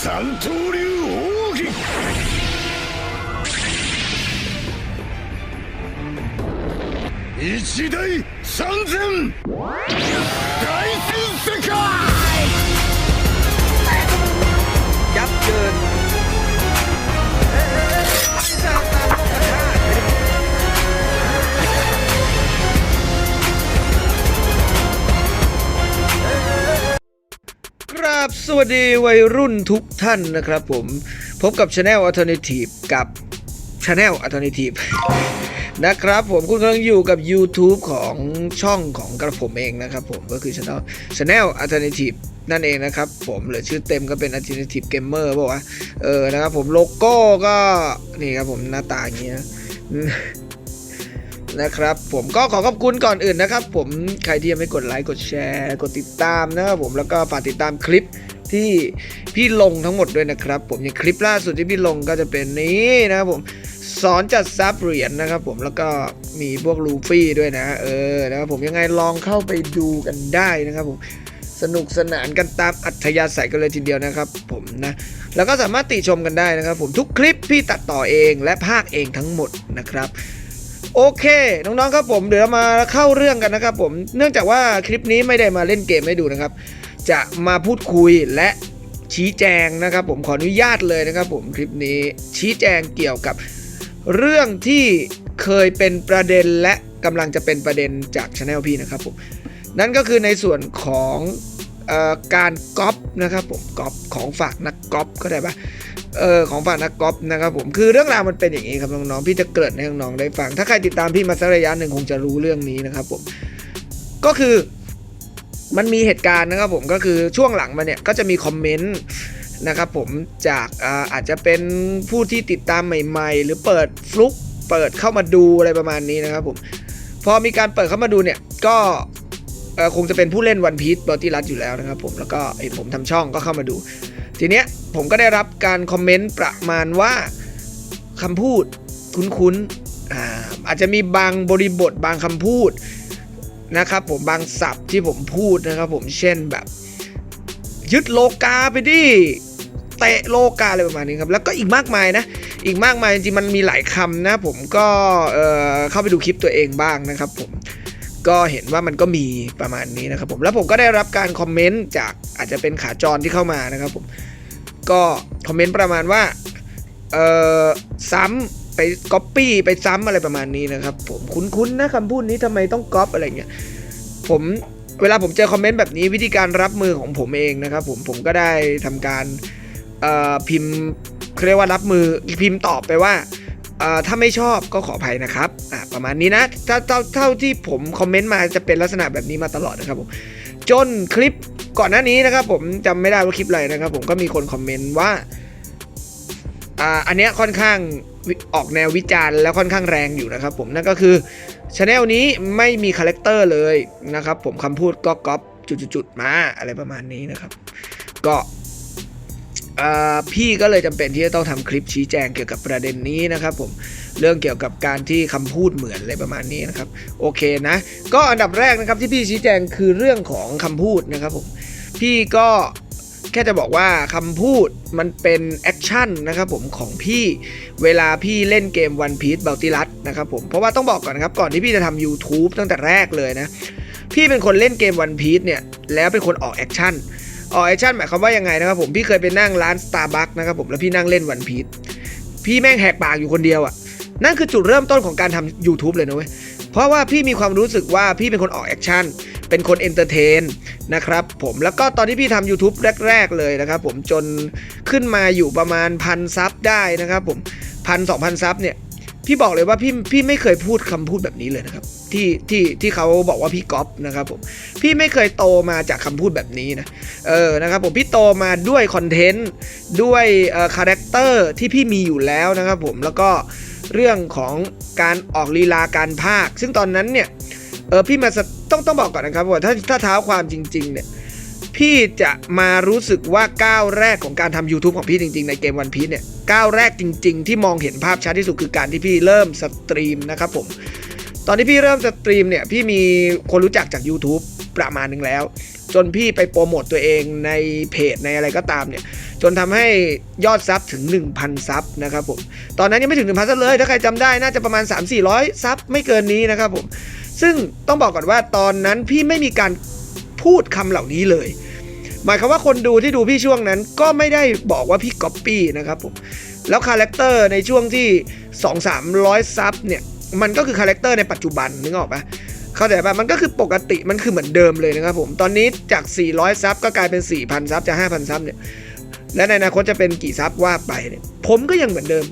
三刀流奥義一大三千。大戦世界。 รับสวัสดีวัยรุ่นทุกท่านนะครับผม พบกับ Channel Alternative กับ Channel Alternative นะครับผมคุณกำลังอยู่กับ YouTube ของช่องของกระผมเองนะครับผมก็คือ Channel Channel Alternative นั่นเองนะครับผมหรือชื่อเต็มก็เป็น Alternative Gamer บอกว่าเออนะครับผมโลโก้ก็นี่ครับผมหน้าตาอย่างเงี้ย นะครับ ผมก็ขอขอบคุณก่อนอื่นนะครับ ผมใครที่ยังไม่กดไลค์กดแชร์กดติดตามนะครับผมแล้วก็ฝากติดตามคลิปที่พี่ลงทั้งหมดด้วยนะครับ ผมอย่างคลิปล่าสุดที่พี่ลงก็จะเป็นนี้นะครับผมสอนจัดซับเหรียญนะครับ ผมแล้วก็มีพวกลูฟี่ด้วยนะ เออนะครับผมยังไงลองเข้าไปดูกันได้นะครับผมสนุกสนานกันตามอัธยาศัยกันเลยทีเดียวนะครับ ผมนะแล้วก็สามารถติชมกันได้นะครับ ผมทุกคลิปพี่ตัดต่อเองและภาคเองทั้งหมดนะครับ โอเค น้องๆครับผมเดี๋ยวเรามาเข้าเรื่องกันนะครับผมเนื่องจากว่าคลิปนี้ไม่ได้มาเล่นเกมให้ดูนะครับ จะมาพูดคุยและชี้แจงนะครับ ผมขออนุญาตเลยนะครับ ผมคลิปนี้ชี้แจงเกี่ยวกับเรื่องที่เคยเป็นประเด็นและกำลังจะเป็นประเด็นจากช anel พี่นะครับผมนั่นก็คือในส่วนของออการก๊อปนะครับผมก๊อปของฝากนักก๊อปก็ได้ปะ เออของฝากนักกอล์ฟนะครับผมคือเรื่องราวมันเป็นอย่างนี้ครับน้องๆพี่จะเกริ่นให้น้องๆได้ฟัง ถ้าใครติดตามพี่มาสักระยะหนึ่งคงจะรู้เรื่องนี้นะครับผมก็คือมันมีเหตุการณ์นะครับผมก็คือช่วงหลังมาเนี่ยก็จะมีคอมเมนต์นะครับผมจากอาอาจจะเป็นผู้ที่ติดตามใหม่ ๆ หรือเปิดฟลุกเปิดเข้ามาดูอะไรประมาณนี้นะครับผมพอมีการเปิดเข้ามาดูเนี่ยก็คงจะเป็นผู้เล่นวันพี e บอตี้รัตอยู่แล้วนะครับผมแล้วก็เห็นผมทำช่องก็เข้ามาดู ทีเนี้ยผมก็ได้รับการคอมเมนต์ประมาณว่าคำพูดคุ้นๆอ่าอาจจะมีบางบริบทบางคำพูดนะครับผมบางศัพท์ที่ผมพูดนะครับผมเช่นแบบ ยึดโลกาไปดิเตะโลกาอะไรประมาณนี้ครับแล้วก็อีกมากมายนะ อีกมากมายจริงๆมันมีหลายคำนะ ผมก็เออเข้าไปดูคลิปตัวเองบ้างนะครับผม ก็เห็นว่ามันก็มีประมาณนี้นะครับผมแล้วผมก็ได้รับการคอมเมนต์จากอาจจะเป็นขาจรที่เข้ามานะครับผมก็คอมเมนต์ประมาณว่าเออซ้ำไปก๊อปปี้ไปซ้ำอะไรประมาณนี้นะครับผมคุ้นๆนะคำพูดนี้ทำไมต้องก๊อปอะไรเงี้ยผมเวลาผมเจอคอมเมนต์แบบนี้วิธีการรับมือของผมเองนะครับผมผมก็ได้ทำการพิมพ์เรียกว่ารับมือพิมพ์ตอบไปว่า ถ้าไม่ชอบก็ขออภัยนะครับประมาณนี้นะถ้าเท่าเท่าที่ผมคอมเมนต์มาจะเป็นลักษณะแบบนี้มาตลอดนะครับผมจนคลิปก่อนหน้านี้นะครับ ผมจำไม่ได้ว่าคลิปอะไรนะครับ ผมก็มีคนคอมเมนต์ว่าอ่าอันเนี้ยค่อนข้างออกแนววิจารณ์แล้วค่อนข้างแรงอยู่นะครับ ผมนั่นก็คือช anel นี้ไม่มีคาแรคเตอร์เลยนะครับ ผมคำพูดก็ก๊อปจุดๆมาอะไรประมาณนี้นะครับ ก็อ่า พี่ก็เลยจำเป็นที่จะต้องทำคลิปชี้แจงเกี่ยวกับประเด็นนี้นะครับผมเรื่องเกี่ยวกับการที่คำพูดเหมือนอะไรประมาณนี้นะครับโอเคนะ ก็อันดับแรกนะครับที่พี่ชี้แจงคือเรื่องของคำพูดนะครับผมพี่ก็แค่จะบอกว่าคำพูดมันเป็นแอคชั่นนะครับผมของพี่เวลาพี่เล่นเกม One Piece b a l t i r u s นะครับผมเพราะว่าต้องบอกก่อนนะครับก่อนที่พี่จะทำ YouTube ตั้งแต่แรกเลยนะ พี่เป็นคนเล่นเกม One Piece เนี่ย แล้วเป็นคนออกแอคชั่น ออกแอคชั่นหมายความว่ายังไงนะครับผมพี่เคยไปนั่งร้าน Starbucks นะครับผมแล้วพี่นั่งเล่นวันพี e พี่แม่งแหกปากอยู่คนเดียวอะ่ะนั่นคือจุดเริ่มต้นของการทำ YouTube เลยนะเว้ย เพราะว่าพี่มีความรู้สึกว่าพี่เป็นคนออกแอคชั่น เป็นคนเอนเตอร์เทนนะครับผม แล้วก็ตอนที่พี่ทำ YouTube แรก ๆ เลยนะครับผมจนขึ้นมาอยู่ประมาณพันซับได้นะครับผมพันสองพันซับเนี่ย พี่บอกเลยว่าพี่พี่ไม่เคยพูดคำพูดแบบนี้เลยนะครับ ที่ที่ที่เขาบอกว่าพี่ก๊อปนะครับผมพี่ไม่เคยโตมาจากคำพูดแบบนี้นะเออนะครับผมพี่โตมาด้วยคอนเทนต์ด้วยเอ่อคาแรคเตอร์ที่พี่มีอยู่แล้วนะครับผมแล้วก็เรื่องของการออกลีลาการภาค ซึ่งตอนนั้นเนี่ยเออพี่มาต้องต้องบอกก่อนนะครับว่าถ้าถ้าเท้าความจริง ๆเนี่ย พี่จะมารู้สึกว่าก้าวแรกของการทำ YouTube ของพี่จริง ๆ ในเกมวันพีเนี่ยก้าวแรกจริง ๆ ที่มองเห็นภาพชัดที่สุดคือการที่พี่เริ่มสตรีมนะครับผมตอนที่พี่เริ่มสตรีมเนี่ยพี่มีคนรู้จักจาก YouTube ประมาณหนึงแล้ว จนพี่ไปโปรโมตตัวเองในเพจในอะไรก็ตามเนี่ยจนทำให้ยอดซับถึง 1,000 ซับนะครับผมตอนนั้นยังไม่ถึง 1,000ซับเลยถ้าใครจำได้น่าจะประมาณ 3-400 ซับไม่เกินนี้นะครับผมซึ่งต้องบอกก่อนว่าตอนนั้นพี่ไม่มีการพูดคำเหล่านี้เลย มายความว่าคนดูที่ดูพี่ช่วงนั้น ก็ไม่ได้บอกว่าพี่ก๊อปปี้นะครับผมแล้วคาแรคเตอร์ในช่วงที่ 2-300ซับเนี่ยมันก็คือคาแรคเตอร์ในปัจจุบันนึกออกปะเข้าใจปะมันก็คือปกติมันคือเหมือนเดิมเลยนะครับผมตอนนี้จาก 400 ซับก็กลายเป็น 4,000 ซับจะ 5,000 ซับเนี่ยและในอนาคตจะเป็นกี่ซับว่าไปเนี่ยผมก็ยังเหมือนเดิม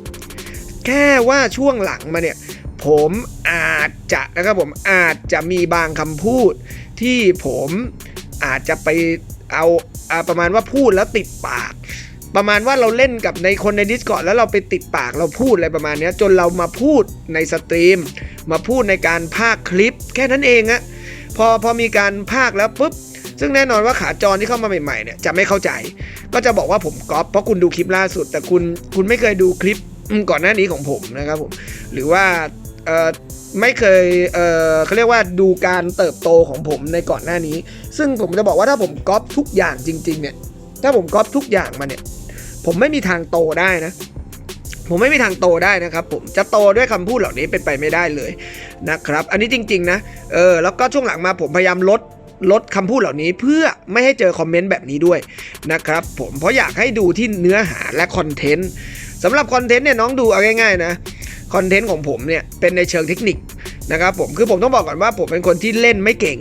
แค่ว่าช่วงหลังมาเนี่ยผมอาจจะนะครับผมอาจจะมีบางคำพูดที่ผมอาจจะไป เอาอาประมาณว่าพูดแล้วติดปาก ประมาณว่าเราเล่นกับในคนใน Discord แล้วเราไปติดปากเราพูดอะไรประมาณนี้จนเรามาพูดในสตรีม มาพูดในการพากย์คลิป แค่นั้นเองอะพอพอมีการพากย์แล้วปุ๊บซึ่งแน่นอนว่าขาจรที่เข้ามาใหม่ๆเนี่ยจะไม่เข้าใจ ก็จะบอกว่าผมก๊อปเพราะคุณดูคลิปล่าสุด แต่คุณคุณไม่เคยดูคลิปก่อนหน้านี้ของผมนะครับผมหรือว่า เอ่อไม่เคยเอ่อเขาเรียกว่าดูการเติบโตของผมในก่อนหน้านี้ ซึ่งผมจะบอกว่าถ้าผมก๊อปทุกอย่างจริง ๆ เนี่ย ถ้าผมก๊อปทุกอย่างมาเนี่ย ผมไม่มีทางโตได้นะ ผมไม่มีทางโตได้นะครับ ผมจะโตด้วยคำพูดเหล่านี้เป็นไปไม่ได้เลยนะครับ อันนี้จริง ๆ นะ เออแล้วก็ช่วงหลังมาผมพยายามลดลดคำพูดเหล่านี้เพื่อไม่ให้เจอคอมเมนต์แบบนี้ด้วยนะครับผมเพราะอยากให้ดูที่เนื้อหาและคอนเทนต์สำหรับคอนเทนต์เนี่ยน้องดูเอาง่ายๆนะ คอนเทนต์ของผมเนี่ยเป็นในเชิงเทคนิคนะครับผมคือผมต้องบอกก่อนว่าผมเป็นคนที่เล่นไม่เก่ง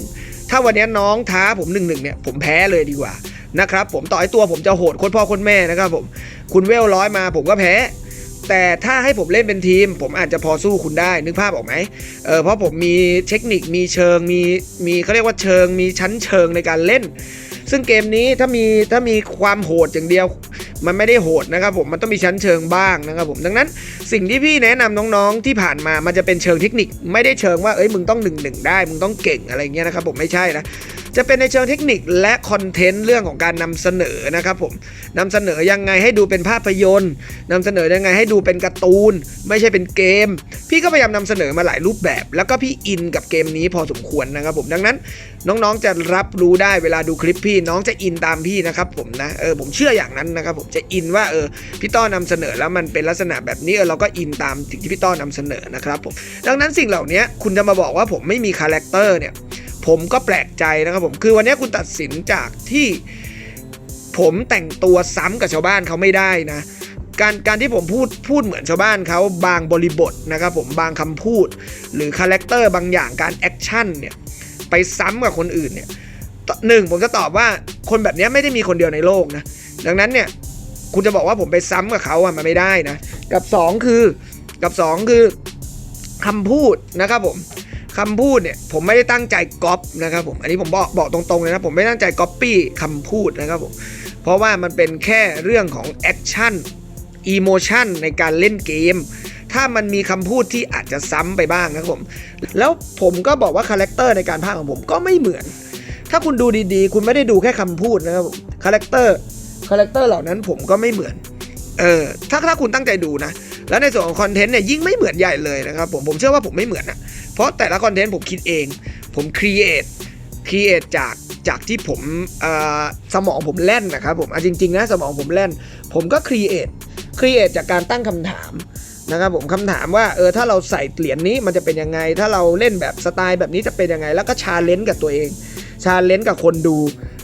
ถ้าวันนี้น้องท้าผมหนึ่งหนึ่งเนี่ยผมแพ้เลยดีกว่านะครับผมต่อให้ตัวผมจะโหดโคตรพ่อโคตรแม่นะครับผมคุณเวลร้อยมาผมก็แพ้ แต่ถ้าให้ผมเล่นเป็นทีม ผมอาจจะพอสู้คุณได้นึกภาพออกไหมเออเพราะผมมีเทคนิคมีเชิงมีมีเขาเรียกว่าเชิง มีชั้นเชิงในการเล่น ซึ่งเกมนี้ถ้ามีถ้ามีความโหดอย่างเดียว มันไม่ได้โหดนะครับผมมันต้องมีชั้นเชิงบ้างนะครับผมดังนั้นสิ่งที่พี่แนะนำน้องๆที่ผ่านมามันจะเป็นเชิงเทคนิค ไม่ได้เชิงว่าเอ้ยมึงต้องหนึ่งหนึ่งได้มึงต้องเก่งอะไรเงี้ยนะครับผมไม่ใช่นะ จะเป็นในเชิงเทคนิคและคอนเทนต์เรื่องของการนำเสนอนะครับผมนำเสนอยังไงให้ดูเป็นภาพยนตร์นำเสนอยังไงให้ดูเป็นการ์ตูน ไม่ใช่เป็นเกม พี่ก็พยายามนำเสนอมาหลายรูปแบบ แล้วก็พี่อินกับเกมนี้พอสมควรนะครับผมดังนั้นน้องๆจะรับรู้ได้เวลาดูคลิปพี่น้องจะอินตามพี่นะครับผมนะเออผมเชื่ออย่างนั้นนะครับผมจะอินว่าเออพี่ต้อนำเสนอแล้วมันเป็นลักษณะแบบนี้เออเราก็อินตามสิ่งที่พี่ต้อนำเสนอนะครับผมดังนั้นสิ่งเหล่านี้คุณจะมาบอกว่าผมไม่มีคาแรคเตอร์เนี่ย ผมก็แปลกใจนะครับผมคือวันนี้คุณตัดสินจากที่ผมแต่งตัวซ้ำกับชาวบ้านเขาไม่ได้นะ การการที่ผมพูดพูดเหมือนชาวบ้านเขาบางบริบทนะครับผมบางคำพูด หรือคาแรคเตอร์บางอย่างการแอคชั่นเนี่ยไปซ้ำกับคนอื่นเนี่ยหนึ่งผมจะตอบว่าคนแบบนี้ไม่ได้มีคนเดียวในโลกนะดังนั้นเนี่ยคุณจะบอกว่าผมไปซ้ำกับเขาอะมันไม่ได้นะ กับสองคือกับสองคือคำพูดนะครับผม คำพูดเนี่ยผมไม่ได้ตั้งใจก๊อปนะครับผมอันนี้ผมบอกบอกตรงๆเลยนะผมไม่ตั้งใจก๊อปปี้คำพูดนะครับผมเพราะว่ามันเป็นแค่เรื่องของแอคชั่นอีโมชันในการเล่นเกม ถ้ามันมีคำพูดที่อาจจะซ้ำไปบ้างนะครับผม แล้วผมก็บอกว่าคาแรคเตอร์ในการพากย์ของผมก็ไม่เหมือน ถ้าคุณดูดีๆ คุณไม่ได้ดูแค่คำพูดนะครับผมคาแรคเตอร์คาแรคเตอร์เหล่านั้นผมก็ไม่เหมือน เออ ถ้าถ้าคุณตั้งใจดูนะ แล้วในส่วนของคอนเทนต์เนี่ยยิ่งไม่เหมือนใหญ่เลยนะครับผม ผมเชื่อว่าผมไม่เหมือนอะ เพราะแต่ละคอนเทนต์ผมคิดเอง ผมครีเอทครีเอทจากจากที่ผมสมองผมแล่นนะครับผมจริงๆนะสมองผมแล่น ผมก็ครีเอทครีเอทจากการตั้งคำถาม นะครับผมคำถามว่าเออถ้าเราใส่เหรียญนี้มันจะเป็นยังไง ถ้าเราเล่นแบบสไตล์แบบนี้จะเป็นยังไง แล้วก็ชาเลนจ์กับตัวเองชาเลนจ์กับคนดู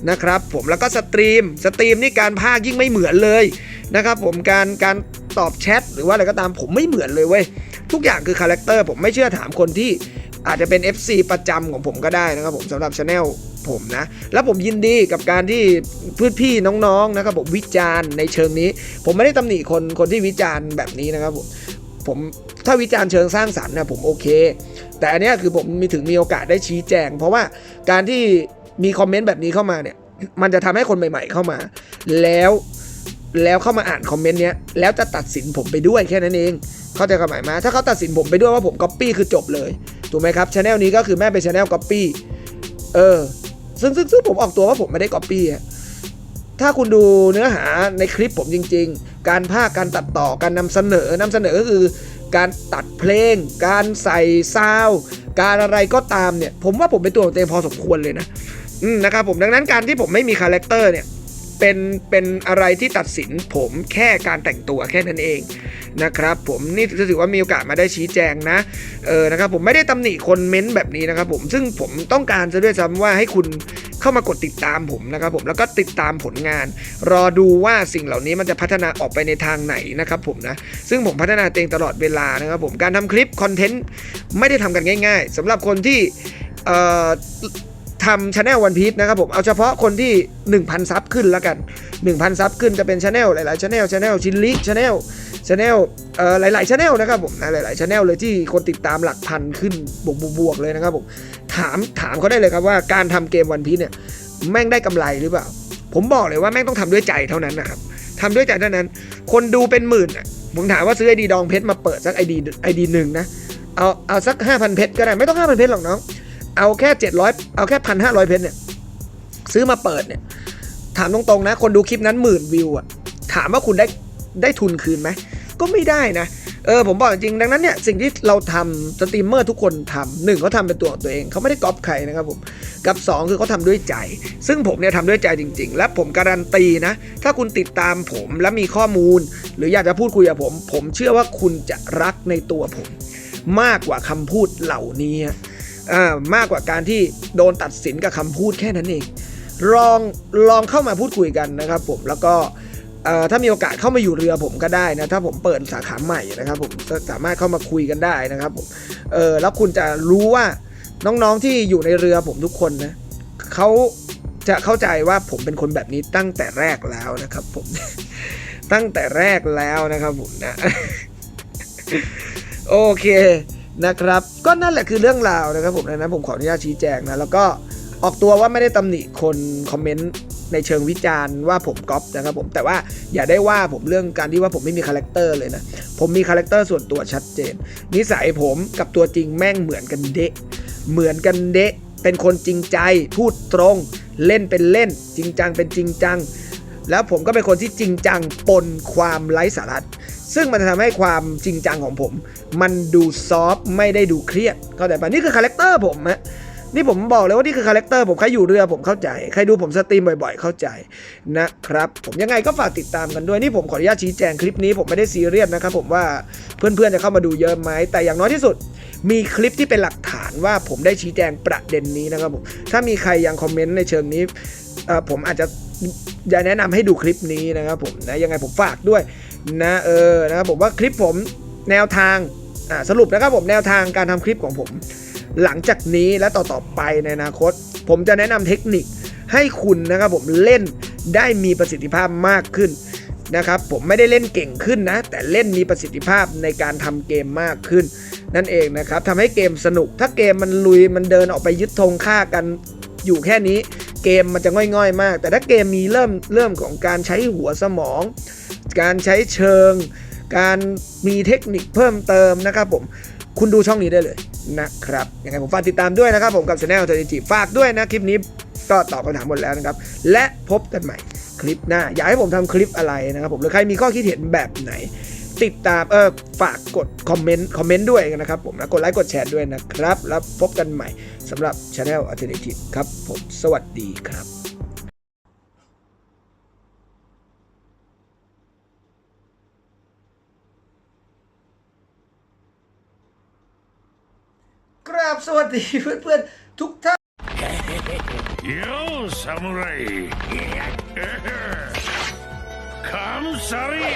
นะครับผมแล้วก็สตรีมสตรีมนี่การพากยิ่งไม่เหมือนเลยนะครับผมการการตอบแชทหรือว่าอะไรก็ตามผมไม่เหมือนเลยเว้ยทุกอย่างคือคาแรคเตอร์ผมไม่เชื่อถามคนที่อาจจะเป็น FC ประจำของผมก็ได้นะครับผมสำหรับช anel ผมนะ แล้วผมยินดีกับการที่พื่อนพี่น้องๆนะครับผมวิจารณ์ในเชิงนี้ ผมไม่ได้ตำหนิคนคนที่วิจารณ์แบบนี้นะครับผม ผมถ้าวิจารณ์เชิงสร้างสรรค์นะผมโอเค แต่อันนี้คือผมมีถึงมีโอกาสได้ชี้แจง เพราะว่าการที่มีคอมเมนต์แบบนี้เข้ามาเนี่ย มันจะทำให้คนใหม่ ๆ เข้ามา แล้วแล้วเข้ามาอ่านคอมเมนต์เนี้ยแล้วจะตัดสินผมไปด้วยแค่นั้นเองเข้าใจความหมายมาถ้าเขาตัดสินผมไปด้วยว่าผมก๊อปปี้คือจบเลยถูกไหมครับช anel นี้ก็คือแม่เป็นช anel ก๊อปปี้เออซึ่งซึ่งซึ่งผมออกตัวว่าผมไม่ได้ก๊อปปี้อะ ถ้าคุณดูเนื้อหาในคลิปผมจริง ๆ การภาคการตัดต่อการนำเสนอนำเสนอก็คือการตัดเพลง การใส่ซาวการอะไรก็ตามเนี่ย ผมว่าผมเป็นตัวของตัวเองพอสมควรเลยนะอืมนะครับผมดังนั้นการที่ผมไม่มีคาแรคเตอร์เนี่ยเป็นเป็นอะไรที่ตัดสินผมแค่การแต่งตัวแค่นั้นเองนะครับผมนี่ถือว่ามีโอกาสมาได้ชี้แจงนะเออนะครับผมไม่ได้ตำหนิคนเม้นแบบนี้นะครับผมซึ่งผมต้องการจะด้วยซ้ำว่าให้คุณ เข้ามากดติดตามผมนะครับผมแล้วก็ติดตามผลงาน รอดูว่าสิ่งเหล่านี้มันจะพัฒนาออกไปในทางไหนนะครับผมนะซึ่งผมพัฒนาเองตลอดเวลานะครับผมการทำคลิปคอนเทนต์ไม่ได้ทำกันง่าย ๆสำหรับคนที่ทำชาแนลวันพีชนะครับผม เอาเฉพาะคนที่ 1,000 ซับขึ้นแล้วกัน 1,000 ซับขึ้นจะเป็นชาแนลหลายๆชาแนลชาแนลชินลิชาแนลชาแนลเอ่อหลายๆชาแนลนะครับผมนะหลายๆชาแนลเลยที่คนติดตามหลักพันขึ้นบวกบวกๆเลยนะครับผม ถามถามเขาได้เลยครับว่าการทำเกมวันพีเนี่ยแม่งได้กำไรหรือเปล่า ผมบอกเลยว่าแม่งต้องทำด้วยใจเท่านั้นนะครับทำด้วยใจเท่านั้น คนดูเป็นหมื่นอะผมถามว่าซื้อไอดีดองเพชรมาเปิดสักไอดีไอดีหนึ่งนะเอาเอาสัก5,000เพชรก็ได้ไม่ต้อง5,000เพชรหรอกน้องเอาแค่700เอาแค่1,500เพชรเนี่ยซื้อมาเปิดเนี่ยถามตรงๆนะ คนดูคลิปนั้นหมื่นวิวอะถามว่าคุณได้ได้ทุนคืนไหมก็ไม่ได้นะ เออผมบอกจริงๆดังนั้นเนี่ยสิ่งที่เราทำสตรีมเมอร์ทุกคนทำหนึ่งเขาทำเป็นตัวของตัวเองเขาไม่ได้ก๊อปใครนะครับผมกับ 2 คือเขาทำด้วยใจ ซึ่งผมเนี่ยทำด้วยใจจริง ๆ และผมการันตีนะ ถ้าคุณติดตามผมและมีข้อมูล หรืออยากจะพูดคุยกับผม ผมเชื่อว่าคุณจะรักในตัวผม มากกว่าคำพูดเหล่านี้อ่ามากกว่าการที่โดนตัดสินกับคำพูดแค่นั้นเองลองลองเข้ามาพูดคุยกันนะครับผมแล้วก็ ถ้ามีโอกาสเข้ามาอยู่เรือผมก็ได้นะถ้าผมเปิดสาขาใหม่นะครับผมสามารถเข้ามาคุยกันได้นะครับผมเออแล้วคุณจะรู้ว่าน้องๆที่อยู่ในเรือผมทุกคนนะเขาจะเข้าใจว่าผมเป็นคนแบบนี้ตั้งแต่แรกแล้วนะครับ ผมตั้งแต่แรกแล้วนะครับผมนะโอเคนะครับ ก็นั่นแหละคือเรื่องราวนะครับผมดังนั้นผมขออนุญาตชี้แจงนะแล้วก็ออกตัวว่าไม่ได้ตำหนิคนคอมเมนต์ ในเชิงวิจารณ์ว่าผมก๊อปนะครับผมแต่ว่าอย่าได้ว่าผมเรื่องการที่ว่าผมไม่มีคาแรคเตอร์เลยนะ ผมมีคาแรคเตอร์ส่วนตัวชัดเจน นิสัยผมกับตัวจริงแม่งเหมือนกันเดะเหมือนกันเดะเป็นคนจริงใจ พูดตรง เล่นเป็นเล่น จริงจังเป็นจริงจัง แล้วผมก็เป็นคนที่จริงจังปนความไร้สาระซึ่งมันจะทำให้ความจริงจังของผม มันดูซอฟไม่ได้ดูเครียดเข้าใจปะนี่คือคาแรคเตอร์ผมฮะ นี่ผมบอกเลยว่านี่คือคาแรคเตอร์ผมใครอยู่เรือผมเข้าใจ ใครดูผมสตรีมบ่อยๆ เข้าใจนะครับ ผมยังไงก็ฝากติดตามกันด้วยนี่ผมขออนุญาตชี้แจงคลิปนี้ผมไม่ได้ซีเรียสนะครับผมว่าเพื่อนๆจะเข้ามาดูเยอะไหมแต่อย่างน้อยที่สุด มีคลิปที่เป็นหลักฐานว่าผมได้ชี้แจงประเด็นนี้นะครับผมถ้ามีใครยังคอมเมนต์ในเชิงนี้ผมอาจจะจะแนะนำให้ดูคลิปนี้นะครับผมนะยังไงผมฝากด้วยนะเออนะครับผมว่าคลิปผมแนวทางสรุปนะครับผมแนวทางการทำคลิปของผม หลังจากนี้และต่อๆไปในอนาคต ผมจะแนะนำเทคนิคให้คุณนะครับผมเล่นได้มีประสิทธิภาพมากขึ้นนะครับผมไม่ได้เล่นเก่งขึ้นนะ แต่เล่นมีประสิทธิภาพในการทำเกมมากขึ้น นั่นเองนะครับทำให้เกมสนุก ถ้าเกมมันลุยมันเดินออกไปยึดธงฆ่ากันอยู่แค่นี้ เกมมันจะง่อยๆ มาก แต่ถ้าเกมมีเริ่มเริ่มของการใช้หัวสมอง การใช้เชิง การมีเทคนิคเพิ่มเติมนะครับผมคุณดูช่องนี้ได้เลย นะครับยังไงผมฝากติดตามด้วยนะครับ ผมกับช anel เทอร์จิฝากด้วยนะคลิปนี้ก็ตอบคำถามหมดแล้วนะครับ และพบกันใหม่คลิปหน้า อยากให้ผมทำคลิปอะไรนะครับผมหรือใครมีข้อคิดเห็นแบบไหน ติดตามเออฝากกดคอมเมนต์คอมเมนต์ด้วยนะครับผมนะกดไลค์กดแชร์ด้วยนะครับ แล้วพบกันใหม่สำหรับ Channel Alternative ครับผมสวัสดีครับ สวัสดีเพื่อนๆทุกท่านโยซามูไรคัมซารี